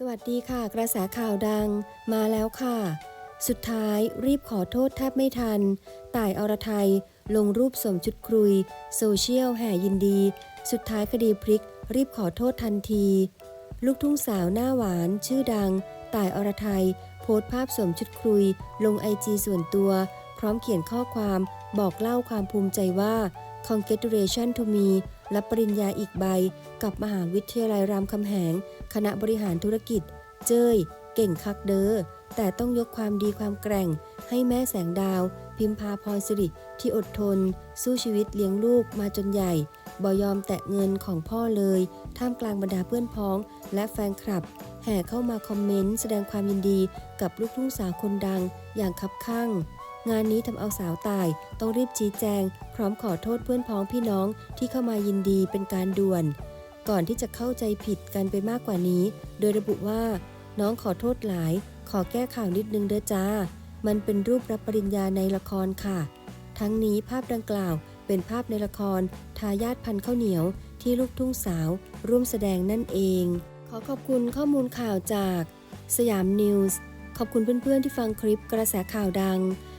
สวัสดีค่ะ กระแสข่าวดังมาแล้วค่ะ สุดท้ายรีบขอโทษแทบไม่ทัน ต่ายอรไทย ลงรูปสวมชุดครุย โซเชียลแห่ยินดี สุดท้ายคดีพลิก รีบขอโทษทันที ลูกทุ่งสาวหน้าหวาน ชื่อดัง ต่ายอรไทย โพสต์ภาพสวมชุดครุย ลงไอจีส่วนตัว พร้อมเขียนข้อความบอกเล่าความภูมิใจว่า congratulation to me รับปริญญาอีกใบ กับมหาวิทยาลัยรามคำแหง คณะบริหารธุรกิจ เจ้ย เก่งคักเดอ้อ แต่ต้องยกความดีความแกร่ง ให้แม่แสงดาว พิมพาพรสิริที่อดทน สู้ชีวิตเลี้ยงลูกมาจนใหญ่บ่ยอมแตะเงินของพ่อเลย ท่ามกลางบรรดาเพื่อนพ้อง และแฟนคลับ แห่เข้ามาคอมเมนต์แสดงความยินดีกับลูกทุ่งสาวคนดังอย่างคับข้าง งานนี้ทำเอาสาวตาย ต้องรีบชี้แจง พร้อมขอโทษเพื่อนพ้องพี่น้องที่เข้ามายินดีเป็นการด่วน ก่อนที่จะเข้าใจผิดกันไปมากกว่านี้ โดยระบุว่า น้องขอโทษหลาย ขอแก้ข่าวนิดนึงเด้อจ้า มันเป็นรูปรับปริญญาในละครค่ะ ทั้งนี้ภาพดังกล่าวเป็นภาพในละคร ทายาทพันข้าวเหนียว ที่ลูกทุ่งสาว ร่วมแสดงนั่นเอง ขอขอบคุณข้อมูลข่าวจาก สยามนิวส์ขอบคุณเพื่อนๆที่ฟังคลิปกระแสข่าวดัง